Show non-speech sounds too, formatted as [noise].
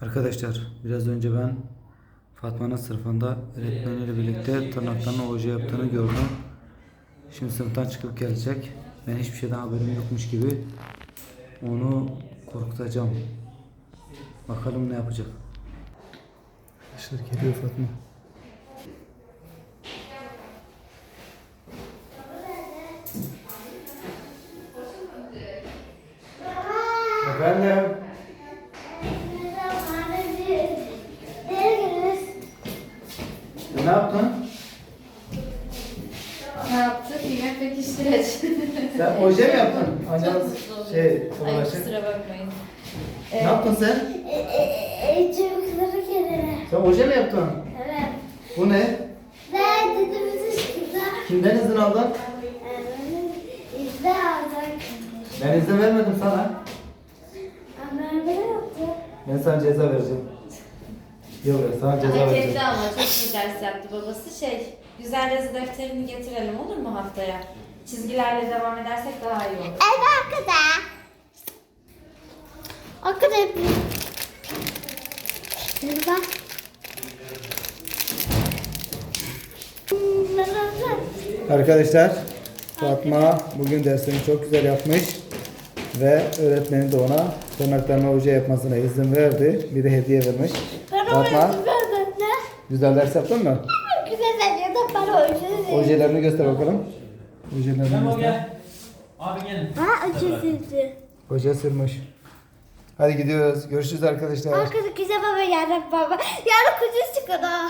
Arkadaşlar biraz önce ben Fatma'nın sınıfında öğretmeniyle birlikte tırnaklarını oje yaptığını gördüm. Şimdi sınıftan çıkıp gelecek. Ben hiçbir şeyden haberim yokmuş gibi onu korkutacağım. Bakalım ne yapacak. Arkadaşlar geliyor Fatma. Efendim. Ne yaptın? Ne yaptık? Yemek pekiştireç. [laughs] Sen oje mi yaptın? Ancak şey, Ay dolaşık. kusura bakmayın. Ne yaptın sen? Çocukları kenara. Sen oje mi yaptın? Evet. Bu ne? Ben dedemizi çıktı. Kimden izin aldın? İzle alacak. Ben izin vermedim sana. Ama ne yaptı? Ben sana ceza vereceğim. Yok ya sana ceza Hak vereceğim. etti ama çok iyi ders yaptı babası. Şey, güzel yazı defterini getirelim olur mu haftaya? Çizgilerle devam edersek daha iyi olur. Evet arkadaşlar. Arkadaşlar. Merhaba. Merhaba. Arkadaşlar Fatma bugün dersini çok güzel yapmış ve öğretmeni de ona tırnaklarına oje yapmasına izin verdi. Bir de hediye vermiş. Fatma güzel ders yaptın mı? Güzel ya da bana oyunu Ojelerini göster bakalım. Ojelerini Memo göster. gel. Abi gelin. Ha. Oje sürmüş. Hadi gidiyoruz. Görüşürüz arkadaşlar. Arkadaşlar güzel baba yarın baba. Yarın kucak çıkıyor. Baba.